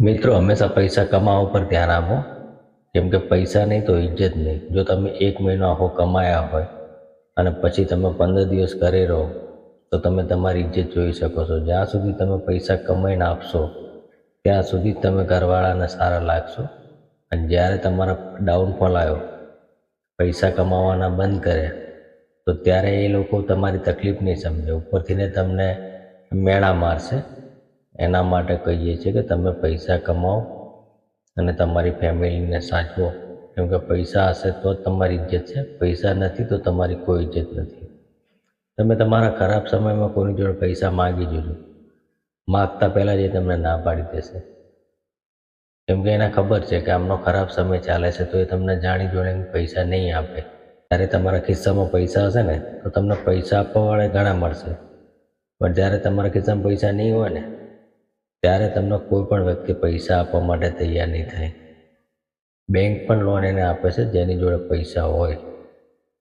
મિત્રો, હંમેશા પૈસા કમાવા પર ધ્યાન આપો. કેમ કે પૈસા નહીં તો ઇજ્જત નહીં. જો તમે એક મહિનો આખો કમાયા હોય અને પછી તમે પંદર દિવસ ઘરે રહો, તો તમે તમારી ઇજ્જત જોઈ શકો છો. જ્યાં સુધી તમે પૈસા કમાઈને આપશો, ત્યાં સુધી તમે ઘરવાળાને સારા લાગશો. અને જ્યારે તમારા ડાઉનફોલ આવ્યો, પૈસા કમાવાના બંધ કર્યા તો ત્યારે એ લોકો તમારી તકલીફ નહીં સમજે. ઉપરથીને તમને મેળા મારશે. એના માટે કહીએ છીએ કે તમે પૈસા કમાઓ અને તમારી ફેમિલીને સાચવો. કેમ કે પૈસા હશે તો તમારી ઇજ્જત છે, પૈસા નથી તો તમારી કોઈ ઇજ્જત નથી. તમે તમારા ખરાબ સમયમાં કોઈની જોડે પૈસા માગી જોજો. માગતા પહેલાં જ એ તમને ના પાડી દેશે. કેમ કે એને ખબર છે કે આમનો ખરાબ સમય ચાલે છે તો એ તમને જાણી જોઈને પૈસા નહીં આપે. જ્યારે તમારા ખિસ્સામાં પૈસા હશે ને, તો તમને પૈસા આપવાવાળા ઘણા મળશે. પણ જ્યારે તમારા ખિસ્સામાં પૈસા નહીં હોય ને ત્યારે તમને કોઈ પણ વ્યક્તિ પૈસા આપવા માટે તૈયાર નહીં થાય. બેંક પણ લોન એને આપે છે, જેની જોડે પૈસા હોય.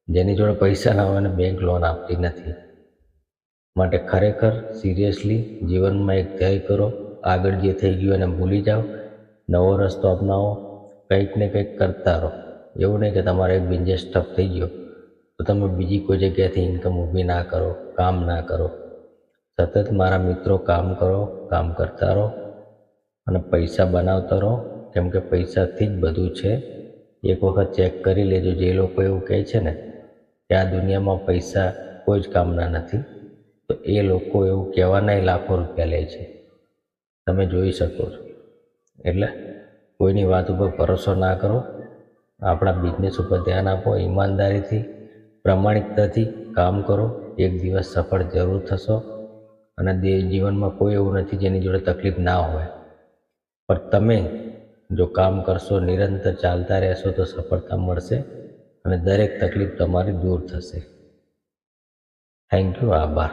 જેની જોડે પૈસા ના હોય એને બેંક લોન આપતી નથી. માટે ખરેખર સિરિયસલી જીવનમાં એક ધ્યેય કરો, આગળ જે થઈ ગયું એને ભૂલી જાઓ, નવો રસ્તો અપનાવો, કંઈક ને કંઈક કરતા રહો. એવું નહીં કે તમારે એક બિઝનેસ ઠપ થઈ ગયો, તો તમે બીજી કોઈ જગ્યાએથી ઇન્કમ ઊભી ના કરો, કામ ના કરો. સતત મારા મિત્રો કામ કરો, કામ કરતા રહો અને પૈસા બનાવતા રહો. કેમ કે પૈસાથી જ બધું છે. એક વખત ચેક કરી લેજો. જે લોકો એવું કહે છે ને કે આ દુનિયામાં પૈસા કોઈ જ કામના નથી, તો એ લોકો એવું કહેવાના લાખો રૂપિયા લે છે. તમે જોઈ શકો છો. એટલે કોઈની વાત ઉપર ભરોસો ના કરો. આપણા બિઝનેસ ઉપર ધ્યાન આપો. ઈમાનદારીથી, પ્રામાણિકતાથી કામ કરો. એક દિવસ સફળ જરૂર થશો. અને જીવનમાં કોઈ એવું નથી જેની જોડે તકલીફ ના હોય. પણ તમે જો કામ કરશો, નિરંતર ચાલતા રહેશો, તો સફળતા મળશે અને દરેક તકલીફ તમારી દૂર થશે. થેન્ક યુ આભાર.